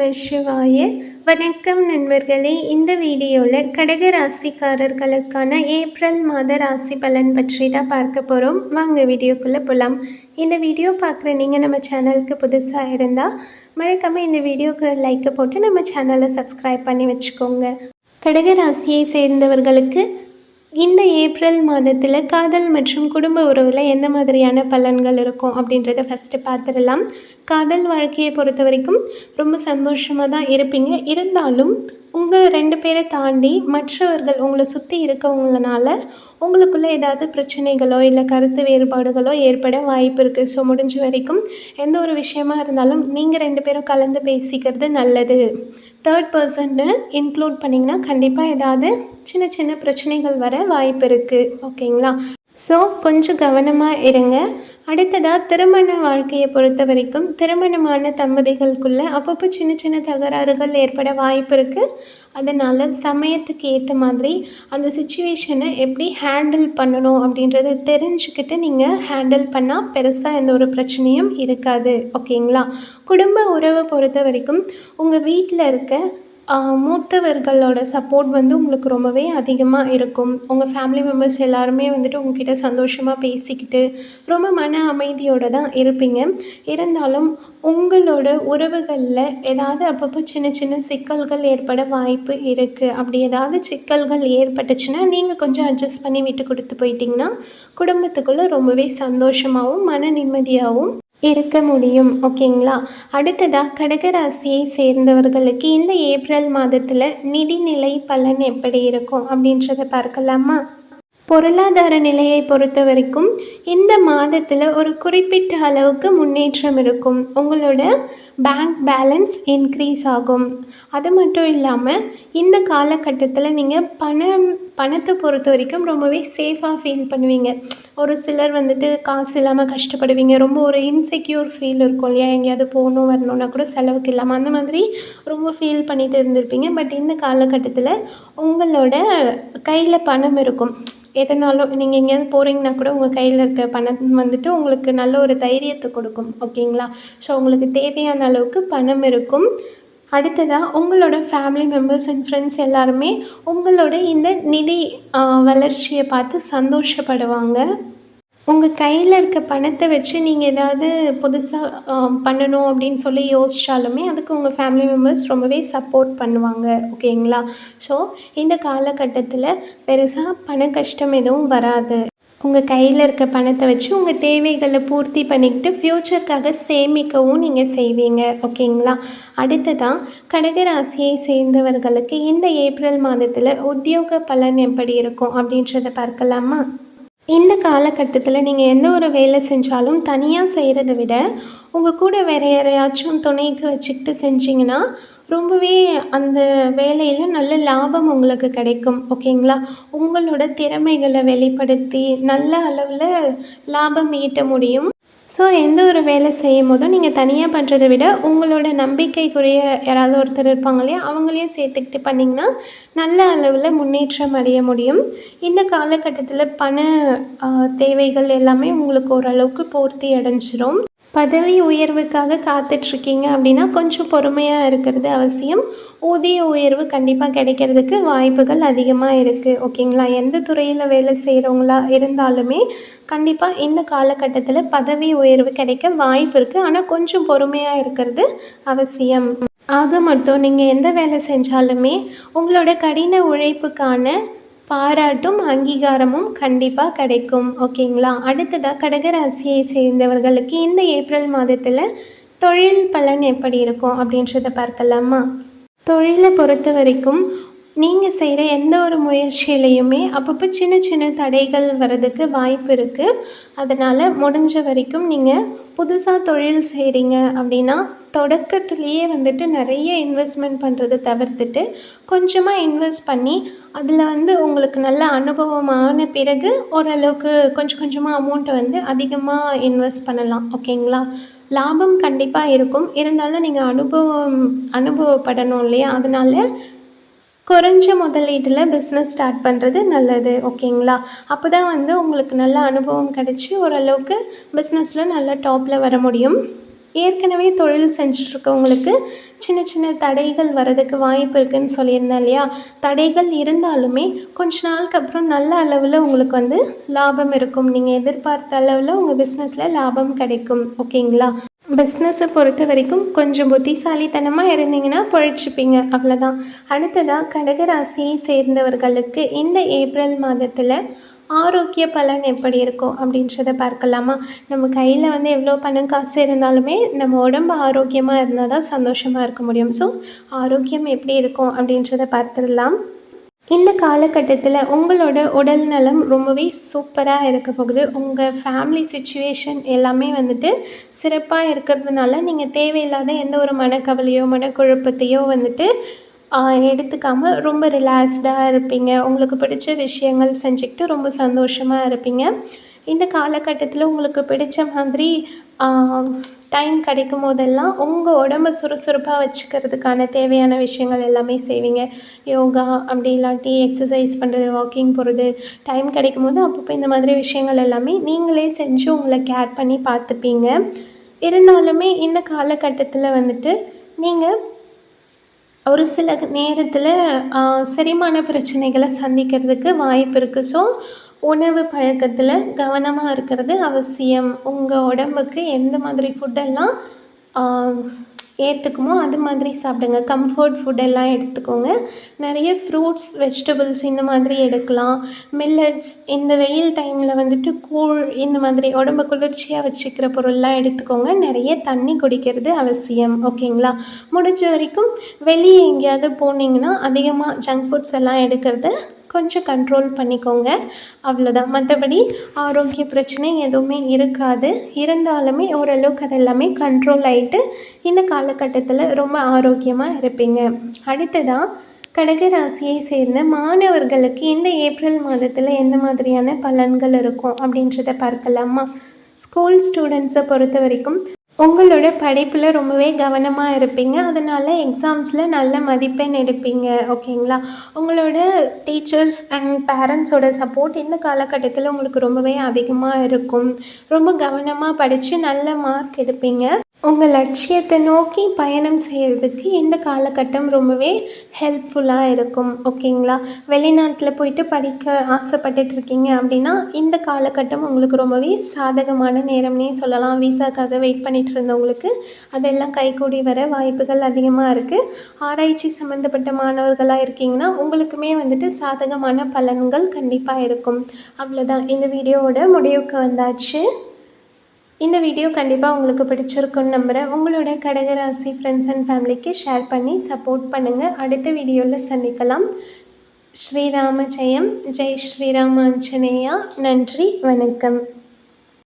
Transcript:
நம சிவாய வணக்கம் நண்பர்களே. இந்த வீடியோவில் கடக ராசிக்காரர்களுக்கான ஏப்ரல் மாத ராசி பலன் பற்றி தான் பார்க்க போகிறோம் வாங்க வீடியோக்குள்ளே போகலாம் இந்த வீடியோ பார்க்குற நீங்கள் நம்ம சேனலுக்கு புதுசாக இருந்தால் மறக்காமல் இந்த வீடியோக்கு லைக்கை போட்டு நம்ம சேனலை சப்ஸ்கிரைப் பண்ணி வச்சுக்கோங்க. கடக ராசியை சேர்ந்தவர்களுக்கு இந்த ஏப்ரல் மாதத்தில் காதல் மற்றும் குடும்ப உறவில் எந்த மாதிரியான பலன்கள் இருக்கும் அப்படின்றத ஃபஸ்ட்டு பார்த்துடலாம் காதல் வாழ்க்கையை பொறுத்த வரைக்கும் ரொம்ப சந்தோஷமாக தான் இருப்பீங்க. இருந்தாலும் உங்கள் ரெண்டு பேரை தாண்டி மற்றவர்கள் உங்களை சுற்றி இருக்கவங்களனால உங்களுக்குள்ளே ஏதாவது பிரச்சனைகளோ இல்லை கருத்து வேறுபாடுகளோ ஏற்பட வாய்ப்பு இருக்குது ஸோ முடிஞ்ச வரைக்கும் எந்த ஒரு விஷயமா இருந்தாலும் நீங்கள் ரெண்டு பேரும் கலந்து பேசிக்கிறது நல்லது. தேர்ட் பர்சன்னு இன்க்ளூட் பண்ணிங்கன்னா கண்டிப்பாக ஏதாவது சின்ன சின்ன பிரச்சனைகள் வர வாய்ப்பு இருக்குது ஓகேங்களா ஸோ கொஞ்சம் கவனமாக இருங்க. அடுத்ததாக திருமண வாழ்க்கையை பொறுத்த வரைக்கும் திருமணமான தம்பதிகளுக்குள்ளே அப்பப்போ சின்ன சின்ன தகராறுகள் ஏற்பட வாய்ப்பு இருக்குது அதனால் சமயத்துக்கு ஏற்ற மாதிரி அந்த சுச்சுவேஷனை எப்படி ஹேண்டில் பண்ணணும் அப்படின்றத தெரிஞ்சுக்கிட்டு நீங்கள் ஹேண்டில் பண்ணால் பெருசாக எந்த ஒரு பிரச்சனையும் இருக்காது. ஓகேங்களா குடும்ப உறவை பொறுத்த வரைக்கும் உங்கள் வீட்டில் இருக்க மூத்தவர்களோட சப்போர்ட் வந்து உங்களுக்கு ரொம்பவே அதிகமாக இருக்கும். உங்கள் ஃபேமிலி மெம்பர்ஸ் எல்லாருமே வந்துட்டு உங்ககிட்ட சந்தோஷமாக பேசிக்கிட்டு ரொம்ப மன அமைதியோடு தான் இருப்பீங்க. இருந்தாலும் உங்களோட உறவுகளில் ஏதாவது அப்பப்போ சின்ன சின்ன சிக்கல்கள் ஏற்பட வாய்ப்பு இருக்குது அப்படி ஏதாவது சிக்கல்கள் ஏற்பட்டுச்சுன்னா நீங்கள் கொஞ்சம் அட்ஜஸ்ட் பண்ணி விட்டு கொடுத்து போயிட்டிங்கன்னா குடும்பத்துக்குள்ளே ரொம்பவே சந்தோஷமாகவும் மன நிம்மதியாகவும் இருக்க முடியும் ஓகேங்களா? அடுத்ததாக கடகராசியை சேர்ந்தவர்களுக்கு இந்த ஏப்ரல் மாதத்தில் நிதிநிலை பலன் எப்படி இருக்கும் அப்படின்றத பார்க்கலாமா? பொருளாதார நிலையை பொறுத்த வரைக்கும் இந்த மாதத்தில் ஒரு குறிப்பிட்ட அளவுக்கு முன்னேற்றம் இருக்கும். உங்களோட பேங்க் பேலன்ஸ் இன்க்ரீஸ் ஆகும். அது மட்டும் இல்லாமல் இந்த காலகட்டத்தில் நீங்கள் பணம் பணத்தை பொறுத்த வரைக்கும் ரொம்பவே சேஃபாக ஃபீல் பண்ணுவீங்க. ஒரு சிலர் வந்துட்டு காசு இல்லாமல் கஷ்டப்படுவீங்க. ரொம்ப ஒரு இன்செக்யூர் ஃபீல் இருக்கும் இல்லையா? எங்கேயாவது போகணும் வரணுன்னா கூட செலவுக்கு இல்லாமல் அந்த மாதிரி ரொம்ப ஃபீல் பண்ணிட்டு இருந்திருப்பீங்க. பட் இந்த காலகட்டத்தில் உங்களோட கையில் பணம் இருக்கும். எதனாலும் நீங்கள் எங்கேயாவது போகிறீங்கன்னா கூட உங்கள் கையில் இருக்க பணம் வந்துட்டு உங்களுக்கு நல்ல ஒரு தைரியத்தை கொடுக்கும் ஓகேங்களா? ஸோ உங்களுக்கு தேவையான அளவுக்கு பணம் இருக்கும். அடுத்ததாக உங்களோட ஃபேமிலி மெம்பர்ஸ் அண்ட் ஃப்ரெண்ட்ஸ் எல்லாருமே உங்களோட இந்த நிதி வளர்ச்சியை பார்த்து சந்தோஷப்படுவாங்க. உங்கள் கையில் இருக்க பணத்தை வச்சு நீங்கள் ஏதாவது புதுசாக பண்ணணும் அப்படின்னு சொல்லி யோசித்தாலுமே அதுக்கு உங்கள் ஃபேமிலி மெம்பர்ஸ் ரொம்பவே சப்போர்ட் பண்ணுவாங்க ஓகேங்களா? ஸோ இந்த காலகட்டத்தில் பெருசாக பண கஷ்டம் எதுவும் வராது. உங்கள் கையில் இருக்க பணத்தை வச்சு உங்கள் தேவைகளை பூர்த்தி பண்ணிக்கிட்டு ஃப்யூச்சருக்காக சேமிக்கவும் நீங்கள் செய்வீங்க ஓகேங்களா? அடுத்ததான் கடகராசியை சேர்ந்தவர்களுக்கு இந்த ஏப்ரல் மாதத்தில் உத்தியோக பலன் எப்படி இருக்கும் அப்படின்றத பார்க்கலாமா? இந்த காலகட்டத்தில் நீங்கள் எந்த ஒரு வேலை செஞ்சாலும் தனியாக செய்கிறத விட உங்கள் கூட வேறு யாரையாச்சும் துணைக்கு வச்சுக்கிட்டு செஞ்சிங்கன்னா ரொம்பவே அந்த வேலையில் நல்ல லாபம் உங்களுக்கு கிடைக்கும் ஓகேங்களா? உங்களோட திறமைகளை வெளிப்படுத்தி நல்ல அளவில் லாபம் ஈட்ட முடியும். ஸோ எந்த ஒரு வேலை செய்யும் போதும் நீங்கள் தனியாக பண்ணுறத விட உங்களோட நம்பிக்கைக்குரிய யாராவது ஒருத்தர் இருப்பாங்க இல்லையா அவங்களையும் சேர்த்துக்கிட்டு பண்ணிங்கன்னா நல்ல அளவில் முன்னேற்றம் அடைய முடியும். இந்த காலகட்டத்தில் பண தேவைகள் எல்லாமே உங்களுக்கு ஓரளவுக்கு பூர்த்தி அடைஞ்சிரும். பதவி உயர்வுக்காக காத்துட்ருக்கீங்க அப்படின்னா கொஞ்சம் பொறுமையாக இருக்கிறது அவசியம். ஊதிய உயர்வு கண்டிப்பாக கிடைக்கிறதுக்கு வாய்ப்புகள் அதிகமாக இருக்குது ஓகேங்களா? எந்த துறையில் வேலை செய்கிறவங்களா இருந்தாலுமே கண்டிப்பாக இந்த காலகட்டத்தில் பதவி உயர்வு கிடைக்க வாய்ப்பு இருக்குது ஆனால் கொஞ்சம் பொறுமையாக இருக்கிறது அவசியம். ஆக மட்டும் நீங்கள் எந்த வேலை செஞ்சாலுமே உங்களோட கடின உழைப்புக்கான பாராட்டும் அங்கீகாரமும் கண்டிப்பாக கிடைக்கும். ஓகேங்களா? அடுத்ததாக கடகராசியை சேர்ந்தவர்களுக்கு இந்த ஏப்ரல் மாதத்தில் தொழில் பலன் எப்படி இருக்கும் அப்படின்றத பார்க்கலாமா? தொழிலை பொறுத்த வரைக்கும் நீங்கள் செய்கிற எந்த ஒரு முயற்சியிலையுமே அப்பப்போ சின்ன சின்ன தடைகள் வர்றதுக்கு வாய்ப்பு இருக்குது அதனால் முடிஞ்ச வரைக்கும் நீங்கள் புதுசாக தொழில் செய்கிறீங்க அப்படின்னா தொடக்கத்துலேயே வந்துட்டு நிறைய இன்வெஸ்ட்மெண்ட் பண்ணுறத தவிர்த்துட்டு கொஞ்சமாக இன்வெஸ்ட் பண்ணி அதில் வந்து உங்களுக்கு நல்ல அனுபவமான பிறகு ஓரளவுக்கு கொஞ்சம் கொஞ்சமாக அமௌண்ட்டை வந்து அதிகமாக இன்வெஸ்ட் பண்ணலாம். ஓகேங்களா? லாபம் கண்டிப்பாக இருக்கும். இருந்தாலும் நீங்கள் அனுபவம் அனுபவப்படணும் இல்லையா? அதனால் குறைஞ்ச முதலீட்டில் பிஸ்னஸ் ஸ்டார்ட் பண்ணுறது நல்லது ஓகேங்களா அப்போ தான் வந்து உங்களுக்கு நல்ல அனுபவம் கிடச்சி ஓரளவுக்கு பிஸ்னஸில் நல்ல டாப்பில் வர முடியும். ஏற்கனவே தொழில் செஞ்சிட்ருக்கவங்களுக்கு சின்ன சின்ன தடைகள் வரதுக்கு வாய்ப்பு இருக்குதுன்னு சொல்லியிருந்தேன் இல்லையா? தடைகள் இருந்தாலுமே கொஞ்ச நாளுக்கு அப்புறம் நல்ல அளவில் உங்களுக்கு வந்து லாபம் இருக்கும். நீங்கள் எதிர்பார்த்த அளவில் உங்கள் பிஸ்னஸில் லாபம் கிடைக்கும் ஓகேங்களா பிஸ்னஸை பொறுத்த வரைக்கும் கொஞ்சம் புத்திசாலித்தனமாக இருந்தீங்கன்னா பொழைச்சிப்பீங்க. அவ்வளோதான் அடுத்ததாக கடகராசியை சேர்ந்தவர்களுக்கு இந்த ஏப்ரல் மாதத்தில் ஆரோக்கிய பலன் எப்படி இருக்கும் அப்படின்றத பார்க்கலாமா? நம்ம கையில் வந்து எவ்வளோ பணம் காசு இருந்தாலுமே நம்ம உடம்பு ஆரோக்கியமாக இருந்தால் தான் சந்தோஷமாக இருக்க முடியும். ஸோ ஆரோக்கியம் எப்படி இருக்கும் அப்படின்றத பார்த்துடலாம். இந்த காலகட்டத்தில் உங்களோட உடல் நலம் ரொம்பவே சூப்பராக இருக்க போகுது. உங்கள் ஃபேமிலி சுச்சுவேஷன் எல்லாமே வந்துட்டு சிறப்பாக இருக்கிறதுனால நீங்கள் தேவையில்லாத எந்த ஒரு மனக்கவலையோ மனக்குழப்பத்தையோ வந்துட்டு எடுத்துக்காமல் ரொம்ப ரிலாக்ஸ்டாக இருப்பீங்க. உங்களுக்கு பிடிச்ச விஷயங்கள் செஞ்சுக்கிட்டு ரொம்ப சந்தோஷமாக இருப்பீங்க. இந்த காலகட்டத்தில் உங்களுக்கு பிடிச்ச மாதிரி டைம் கிடைக்கும் போதெல்லாம் உங்கள் உடம்ப சுறுசுறுப்பாக வச்சுக்கிறதுக்கான தேவையான விஷயங்கள் எல்லாமே செய்வீங்க. யோகா அப்படி இல்லாட்டி எக்ஸசைஸ் பண்ணுறது வாக்கிங் போகிறது டைம் கிடைக்கும் போது அப்பப்போ இந்த மாதிரி விஷயங்கள் எல்லாமே நீங்களே செஞ்சு உங்களை கேர் பண்ணி பார்த்துப்பீங்க. இருந்தாலுமே இந்த காலகட்டத்தில் வந்துட்டு நீங்கள் ஒரு சில நேரத்தில் செரிமான பிரச்சனைகளை சந்திக்கிறதுக்கு வாய்ப்பு இருக்குது ஸோ உணவு பழக்கத்தில் கவனமாக இருக்கிறது அவசியம். உங்கள் உடம்புக்கு எந்த மாதிரி ஃபுட்டெல்லாம் ஏற்றுக்குமோ அது மாதிரி சாப்பிடுங்க. கம்ஃபர்ட் ஃபுட்டெல்லாம் எடுத்துக்கோங்க. நிறைய ஃப்ரூட்ஸ் வெஜிடபிள்ஸ் இந்த மாதிரி எடுக்கலாம். மில்லட்ஸ் இந்த வெயில் டைமில் வந்துட்டு கூழ் இந்த மாதிரி உடம்ப குளிர்ச்சியாக வச்சுக்கிற பொருள்லாம் எடுத்துக்கோங்க. நிறைய தண்ணி குடிக்கிறது அவசியம். ஓகேங்களா? முடிஞ்ச வரைக்கும் வெளியே எங்கேயாவது போனீங்கன்னா அதிகமாக ஜங்க் ஃபுட்ஸ் எல்லாம் எடுக்கிறத கொஞ்சம் கண்ட்ரோல் பண்ணிக்கோங்க. அவ்வளோதான் மற்றபடி ஆரோக்கிய பிரச்சனை எதுவுமே இருக்காது. இருந்தாலுமே ஓரளவுக்கு அது எல்லாமே கண்ட்ரோல் ஆகிட்டு இந்த காலகட்டத்தில் ரொம்ப ஆரோக்கியமாக இருப்பீங்க. அடுத்ததாக கடகராசியை சேர்ந்த மாணவர்களுக்கு இந்த ஏப்ரல் மாதத்தில் எந்த மாதிரியான பலன்கள் இருக்கும் அப்படின்றத பார்க்கலாமா? ஸ்கூல் ஸ்டூடெண்ட்ஸை பொறுத்த வரைக்கும் உங்களோட படிப்பில் ரொம்பவே கவனமாக இருப்பீங்க. அதனால் எக்ஸாம்ஸில் நல்ல மதிப்பெண் எடுப்பீங்க. ஓகேங்களா? உங்களோட டீச்சர்ஸ் அண்ட் பேரண்ட்ஸோட சப்போர்ட் இந்த காலகட்டத்தில் உங்களுக்கு ரொம்பவே அதிகமாக இருக்கும். ரொம்ப கவனமாக படித்து நல்ல மார்க் எடுப்பீங்க. உங்கள் லட்சியத்தை நோக்கி பயணம் செய்கிறதுக்கு இந்த காலகட்டம் ரொம்பவே ஹெல்ப்ஃபுல்லாக இருக்கும் ஓகேங்களா வெளிநாட்டில் போயிட்டு படிக்க ஆசைப்பட்டுட்ருக்கீங்க அப்படின்னா இந்த காலகட்டம் உங்களுக்கு ரொம்பவே சாதகமான நேரம்னே சொல்லலாம். விசாக்காக வெயிட் பண்ணிகிட்டு இருந்தவங்களுக்கு அதெல்லாம் கைகூடி வர வாய்ப்புகள் அதிகமாக இருக்குது ஆராய்ச்சி சம்மந்தப்பட்ட மாணவர்களாக இருக்கீங்கன்னா உங்களுக்குமே வந்துட்டு சாதகமான பலன்கள் கண்டிப்பாக இருக்கும். அவ்வளோதான் இந்த வீடியோவோட முடிவுக்கு வந்தாச்சு. இந்த வீடியோ கண்டிப்பாக உங்களுக்கு பிடிச்சிருக்குன்னு நம்புகிறேன் உங்களோட கடகராசி ஃப்ரெண்ட்ஸ் அண்ட் ஃபேமிலிக்கு ஷேர் பண்ணி சப்போர்ட் பண்ணுங்கள் அடுத்த வீடியோவில் சந்திக்கலாம். ஸ்ரீராம ஜெயம் ஜெய் ஸ்ரீராம ஆஞ்சநேயா நன்றி. வணக்கம்.